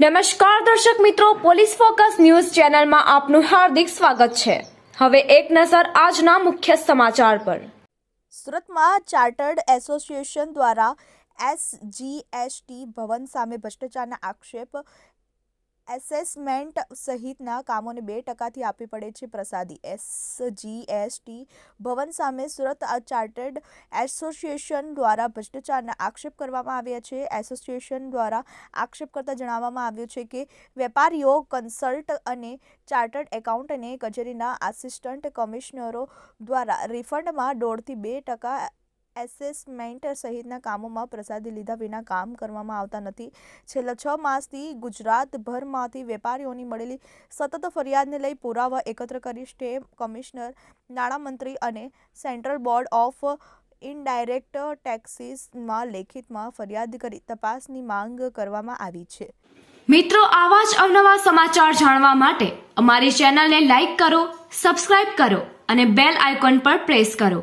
નમસ્કાર દર્શક મિત્રો, પોલીસ ફોકસ ન્યૂઝ ચેનલમાં આપનું હાર્દિક સ્વાગત છે. હવે એક નજર આજના મુખ્ય સમાચાર પર. સુરતમાં ચાર્ટર્ડ એસોસિએશન દ્વારા એસજીએસટી ભવન સામે ભ્રષ્ટાચારના આક્ષેપ એસેસમેન્ટ સહિતના કામોને બે ટકાથી આપવી પડે છે પ્રસાદી. એસજીએસટી ભવન સામે સુરત ચાર્ટર્ડ એસોસિએશન દ્વારા ભ્રષ્ટાચારના આક્ષેપ કરવામાં આવ્યા છે. એસોસિએશન દ્વારા આક્ષેપ કરતા જણાવવામાં આવ્યું છે કે વેપારીઓ, કન્સલ્ટ અને ચાર્ટર્ડ એકાઉન્ટને કચેરીના આસિસ્ટન્ટ કમિશનરો દ્વારા રિફંડમાં દોઢથી બે ટકા એસેસમેન્ટ સહિતના કામોમાં પ્રસાદી લીધા વિના કામ કરવામાં આવતા નથી. છેલ્લા છ માસથી ગુજરાતભરમાંથી વેપારીઓની મળેલી સતત ફરિયાદને લઈ પુરાવા એકત્ર કરી સ્ટેટ કમિશનર, નાણામંત્રી અને સેન્ટ્રલ બોર્ડ ઓફ ઇનડાયરેક્ટ ટેક્સીસમાં લેખિતમાં ફરિયાદ કરી તપાસની માંગ કરવામાં આવી છે. મિત્રો, આવા જ અવનવા સમાચાર જાણવા માટે અમારી ચેનલને લાઇક કરો, સબસ્ક્રાઇબ કરો અને બેલ આઇકોન પર પ્રેસ કરો.